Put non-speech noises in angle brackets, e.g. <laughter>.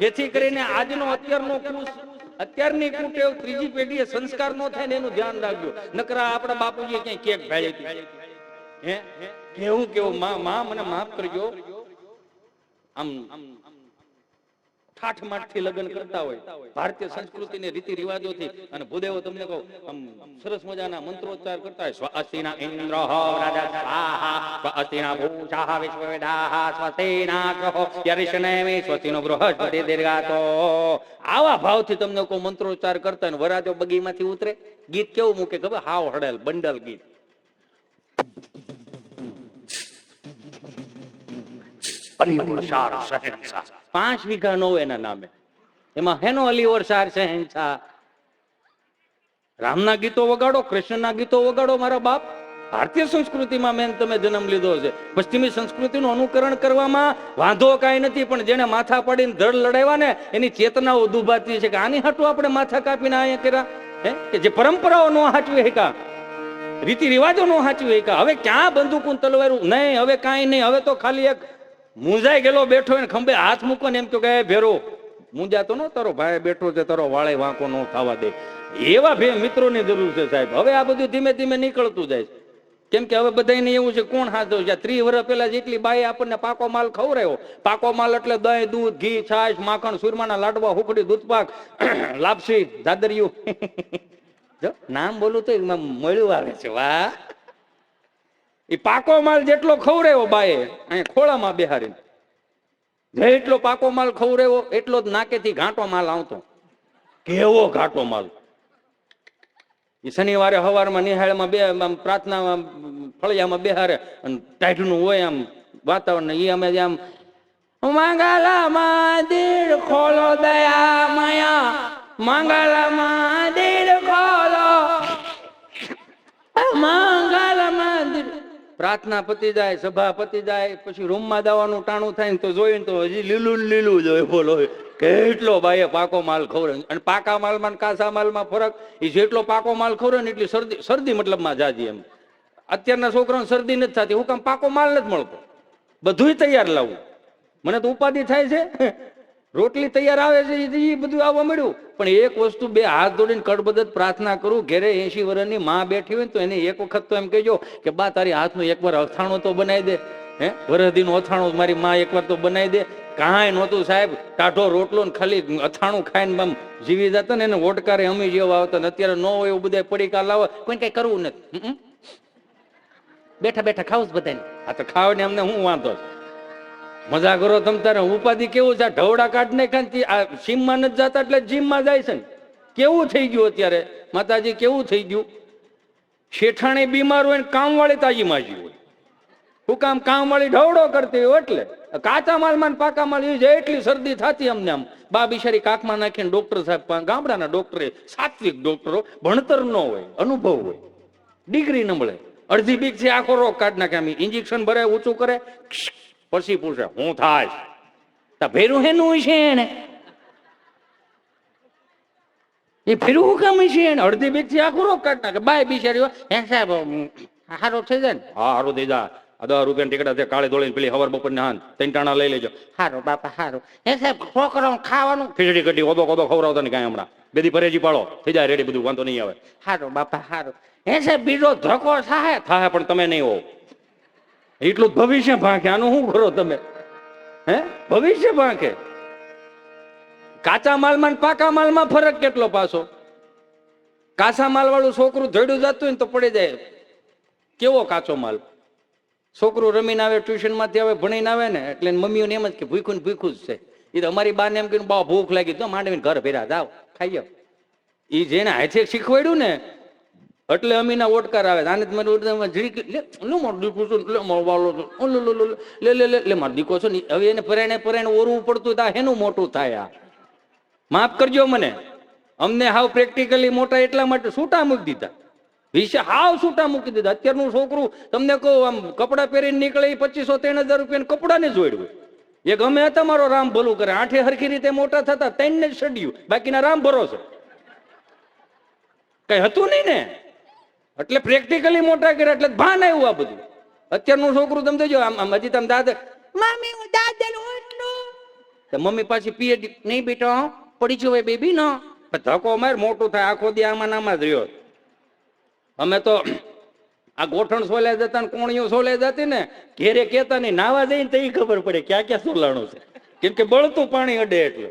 જેથી કરીને આજનો અત્યારનો કુશ, અત્યારની કુટેવ ત્રીજી પેઢીએ સંસ્કાર નો થાય ને એનું ધ્યાન રાખજો. નકરા આપણા બાપુજીએ ક્યાંય કેક ભાળી હતી. કેવું કેવું? માં માં મને માફ કરજો. આમ ઠાઠ માઠથી લગ્ન કરતા હોય. ભારતીય સંસ્કૃતિની રીતિ રિવાજોથી. અને ભૂદેવો તમને કહો, આમ સરસ મજાના મંત્રોચ્ચાર કરતા હોય. સ્વસ્તિના ઇન્દ્ર સ્વાહા સ્વસ્તિના ભૂષા વિશ્વવેદાહ સ્વસ્તિના કહો યરિષ્ણેમિ સ્વસ્તિનો બૃહસ્પતિ દીર્ઘાતો. આવા ભાવથી તમને કોઈ મંત્રોચ્ચાર કરતા ને વરાજો બગીમાંથી ઉતરે. ગીત કેવું મૂકે ખબર? હાવ હડેલ, બંડલ ગીત. અલીવરસાર શહેનશાહ. પાંચ વીઘા નો એના નામે. એમાં હેનો અલીવરસાર શહેનશાહ રામના ગીતો વગાડો, કૃષ્ણના ગીતો વગાડો, મારા બાપ. ભારતીય સંસ્કૃતિમાં મેન તમે જન્મ લીધો છે. પશ્ચિમી સંસ્કૃતિનું અનુકરણ કરવામાં વાંધો કાંઈ નથી, પણ જેને માથા પાડીને ધડ લડાવ્યા ને, એની ચેતનાઓ દુભાતી છે કે આની હાટું આપણે માથા કાપીને અહીંયા કર્યા? હે? કે જે પરંપરાઓ નો હાચવી હેકા રીતિ રિવાજો નો હાચવી હેકા હવે ક્યાં બંદૂકું તલવારું નહીં, હવે કાંઈ નહીં, હવે તો ખાલી એક મૂંઝાઈ ગયેલો બેઠો એને ખંભે હાથ મૂકો ને એમ તો કે ભેરો મૂંઝાતો નો તારો ભાઈ બેઠો છે, તારો વાળે વાંકો નો થવા દે. એવા બે મિત્રોની જરૂર છે સાહેબ. હવે આ બધું ધીમે ધીમે નીકળતું જાય છે. કેમ કે હવે બધાને એવું છે, કોણ હાથો છે? ત્રીસ વર્ષ પહેલા જેટલી બાઈ આપણને પાકો માલ ખવડાયો. પાકો માલ એટલે દહીં, દૂધ, ઘી, છાશ, માખણ, સુરમાના લાડવા હુકડી દૂધપાક, <clears throat> લાપસી દાદરિયું <laughs> નામ બોલું તો મળ્યું આવે છે. વાહ! એ પાકો માલ જેટલો ખવડાયો બાએ અહીંયા ખોળામાં બેહારીને. જેટલો પાકો માલ ખવડાયો એટલો જ નાકેથી ઘાટો માલ આવતો. કેવો ઘાટો માલ? એ શનિવારે સવારમાં નિહાળમાં બે, આમ પ્રાર્થનામાં ફળિયામાં બેહારે અને ટાઢનું હોય આમ વાતાવરણ એ અમે આમ, મંગલા મંદિર ખોલો દયા માયા, મંગલા પ્રાર્થના પતી જાય, સભા પતી જાય, પછી રૂમમાં દાવાનું ટાણું થાય ને તો જોઈને તો હજી લીલું લીલું જ હોય, બોલો. કેટલો બાઈએ પાકો માલ ખવડે અને પાકા માલમાં કાસા માલમાં ફરક? એ જેટલો પાકો માલ ખવરે ને એટલી શરદી શરદી મતલબમાં જાજી એમ. અત્યારના છોકરાઓને શરદી નથી થતી. હું કામ પાકો માલ નથી મળતો. બધુંય તૈયાર લાવું. મને તો ઉપાધિ થાય છે. રોટલી તૈયાર આવે છે એ બધું આવવા મળ્યું પણ એક વસ્તુ બે હાથ ધોડીને કડબદત પ્રાર્થના કરું ઘેરે એસી વર્ષની માં બેઠી હોય ને તો એને એક વખત તો એમ કહેજો કે બા તારી હાથનું એકવાર અથાણું તો બનાવી દે. હે? વરદીનું અથાણું મારી માં એકવાર તો બનાવી દે. કાંઈ નહોતું સાહેબ ટાઢો રોટલો ને ખાલી અથાણું ખાઈને આમ જીવી જતા ને એને ઓટકારે અમી જેવા આવતા ને અત્યારે ન હોય એવું બધા પડીકા લાવે. કોઈ કઈ કરવું નથી? બેઠા બેઠા ખાવ બધાને આ તો ખાવ ને અમને હું વાંધો? છે મજા કરો તમ તારે. ઉપાધિ કેવું છે? ઢવડા કાઢ ને ખાંતી આ જીમમાં નથી જતા એટલે જીમમાં જાય છે ને. કેવું થઈ ગયું અત્યારે? માતાજી, કેવું થઈ ગયું? શેઠાણી બીમાર હોય ને કામવાળી તાજી માજી હોય. શું કામ કામવાળી ઢવડો કરતી હોય એટલે. કાચા માલમાં પાકા માલ એ એટલી શરદી થતી અમને આમ. બા બિચારી કાકમાં નાખીને ડોક્ટર સાહેબ ગામડાના ડોક્ટરે, સાત્વિક ડોક્ટરો, ભણતર ન હોય, અનુભવ હોય. ડિગ્રી ન મળે. અડધી બીક છે આખો રોગ કાઢ નાખે આમ. ઇન્જેક્શન ભરે ઊંચું કરે પછી પૂછે હું થાય ભેરું હેનું છે એને એ ફેરું હું કામ છે એને અડધી થી આખો રોગ કાઢ નાખે. બાય બિચારી હે. સાહેબ હારો થઈ જાય ને? હા હારો થઈ જાય. દસ રૂપિયા ટીકડા છે કાળી ધોળીને પેલી હવાર બપોર ને હાન ત્રણ ટાણા લઈ લેજો. હારો બાપા હારો. હે સાહેબ છોકરાઓ ખાવાનું? ખીચડી કઢી ઓદો ઓદો ખવડાવતા ને કાંઈ હમણાં. બેદી પરેજી પાડો થઈ જાય રેડી બધું વાંધો નહીં આવે. હારો બાપા હારો. હે સાહેબ બીજો ધક્કો થાય? થાય પણ તમે નહીં હો. એટલું ભવિષ્ય ભાંખે આનું શું કરો તમે? હે? ભવિષ્ય ભાંખે કાચા માલમાં પાકા માલમાં ફરક કેટલો પાછો? કાચા માલ વાળું છોકરું જડ્યું જતું ને તો પડી જાય. કેવો કાચો માલ? છોકરું રમીને આવે ટ્યુશનમાંથી આવે, ભણીને આવે ને, એટલે મમ્મીઓને એમ જ કે ભૂખું ને ભૂખું જ છે. એ તો અમારી બાને એમ કહીને બા, ભૂખ લાગી તો માંડવીને ઘર ભેરા જાઓ, ખાઈ જાઓ એ જેને હાથે શીખવાડ્યું ને એટલે અમીના ઓટકાર આવે. આને મારી લે લો મારો દીકરો છે લે લો લો લો લો, લે છે ને હવે એને પરાણે પરાણે ઓરવું પડતું તા હેનું મોટું થાય આ. માફ કરજો મને. અમને હાવ પ્રેક્ટિકલી મોટા એટલા માટે છૂટા મૂકી દીધા. વિશે હાવ છૂટા મૂકી દીધા. અત્યારનું છોકરું તમને કહું આમ કપડાં પહેરીને નીકળે પચીસો ત્રણ હજાર રૂપિયા કપડાને જોડ્યું એક ગમે હતા મારો રામ ભલું કરે. આઠે હરખી રીતે મોટા થતા ત્રણ ને જ સડ્યું. બાકીના રામ ભરોસે. કઈ હતું નહીં ને? એટલે પ્રેક્ટિકલી મોટા કર્યા એટલે ભાન આવ્યું આ બધું. અત્યારનું છોકરું તમે જોજો આમ હજી તમે દાદા મમ્મી હું દાદા તો મમ્મી પાછી પીએડી નહીં બેટો પડી જવાય બેબી ન. ધક્કો માર મોટું થાય આખો દી આમાં નામાં જ રહ્યો. અમે તો આ ગોઠણ સોલે જતા ને કોણીઓ સોલે જતી ને ઘેરે કેતા નહીં નાવા જઈને તો એ ખબર પડે ક્યાં ક્યાં સોલાણું છે. કેમ કે બળતું પાણી અડે એટલે.